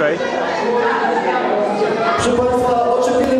Okej. Proszę Państwa,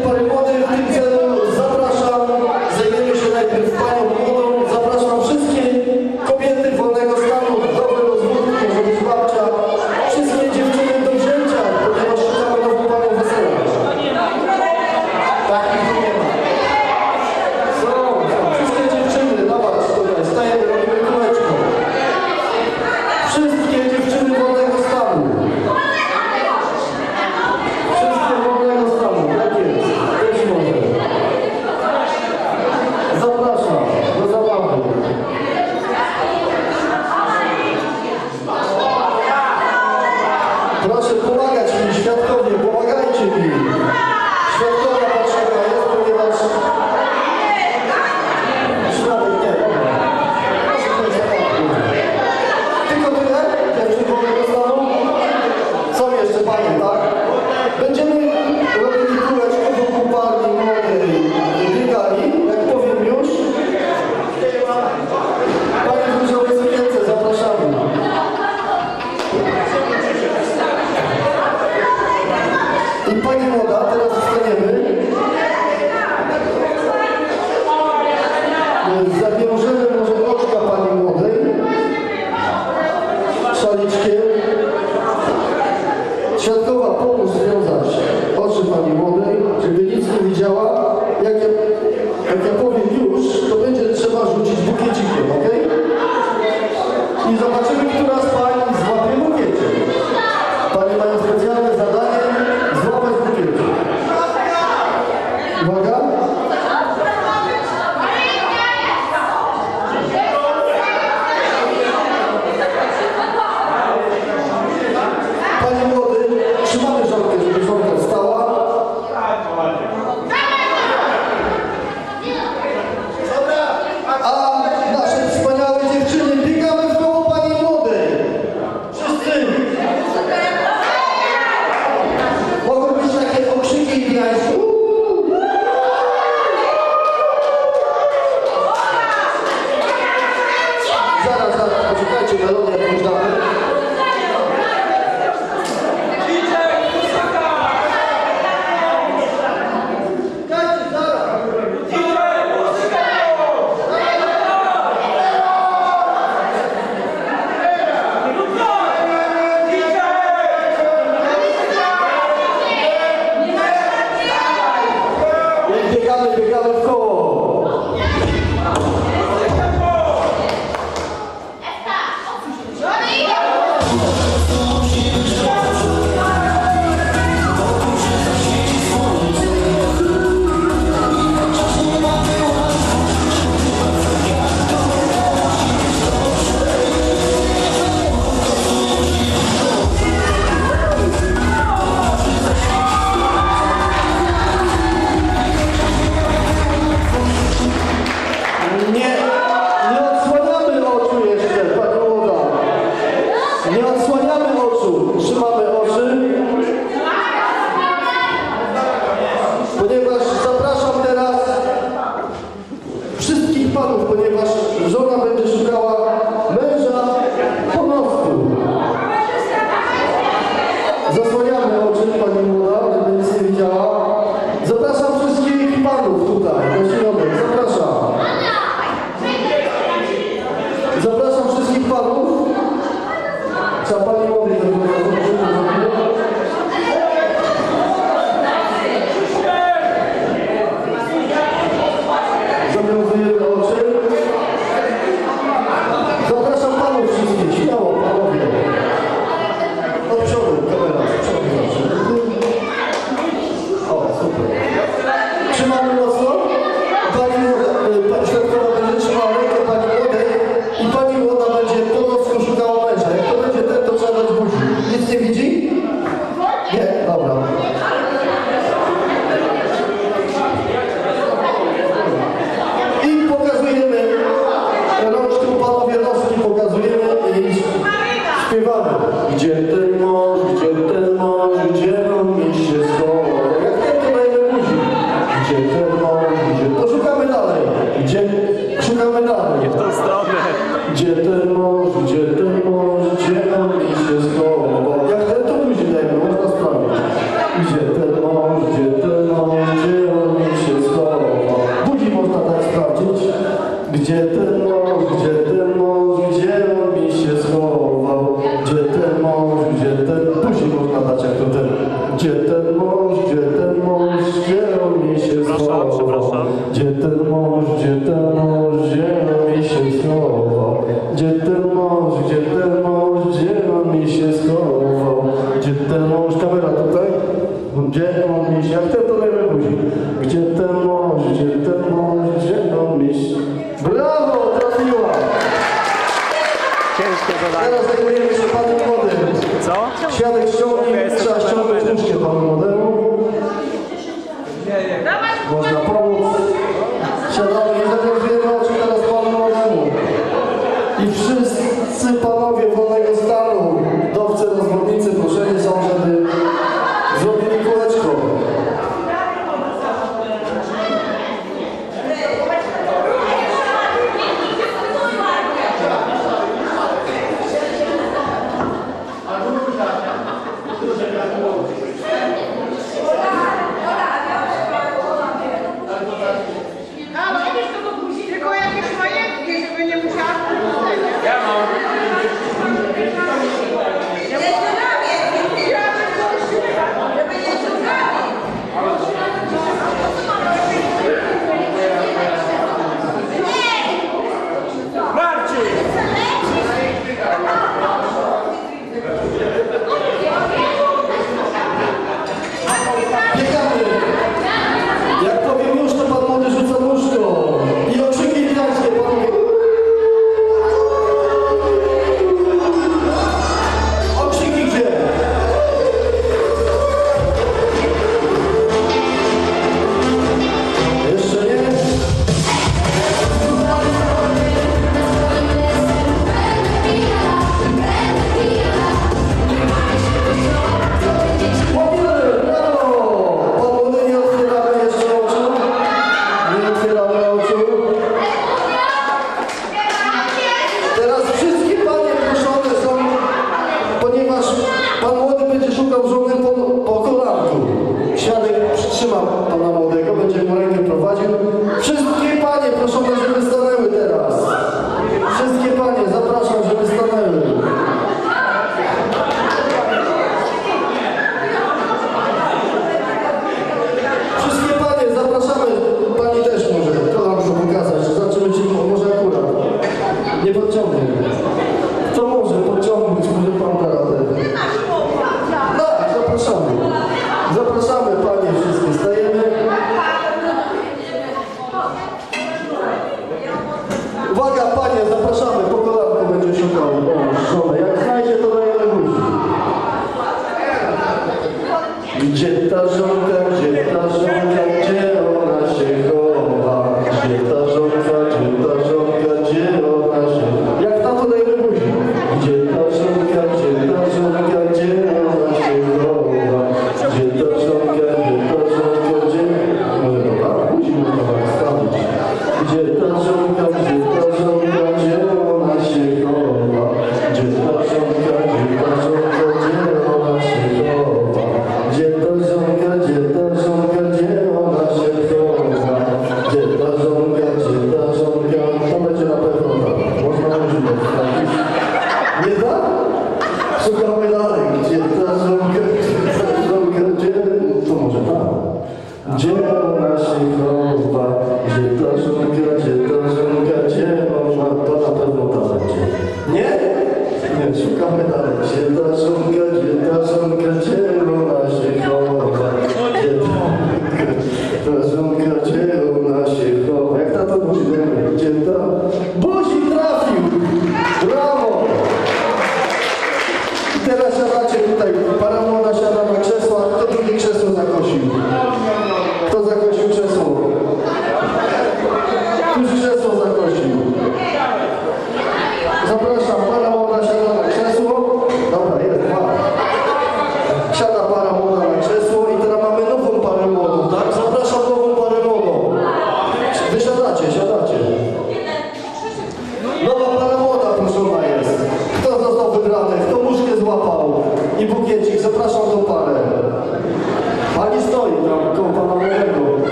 Zobaczymy, kto бюджета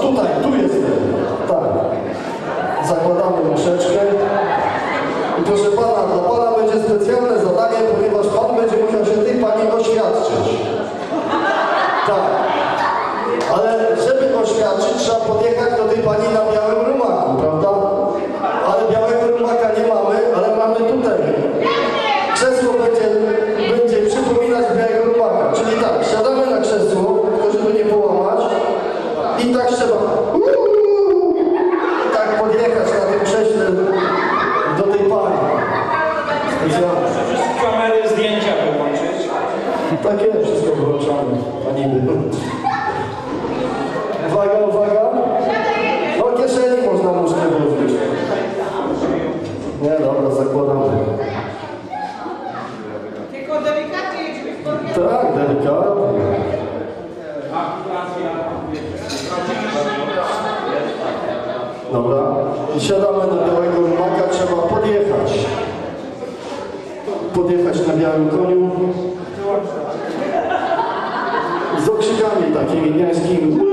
tutaj, tu jestem. Tak. Zakładamy myszeczkę. I proszę Pana, dla Pana będzie specjalne zadanie, ponieważ Pan będzie musiał się tej Pani oświadczyć. Tak. Ale żeby oświadczyć, trzeba podjechać do tej Pani na. Siadamy na białego rumaka, trzeba podjechać. Podjechać na białym koniu. Z okrzykami takimi gniańskimi.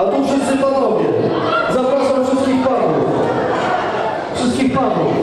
A tu wszyscy panowie. Zapraszam wszystkich panów. Wszystkich panów.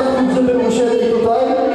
Coupe de Rochelle total.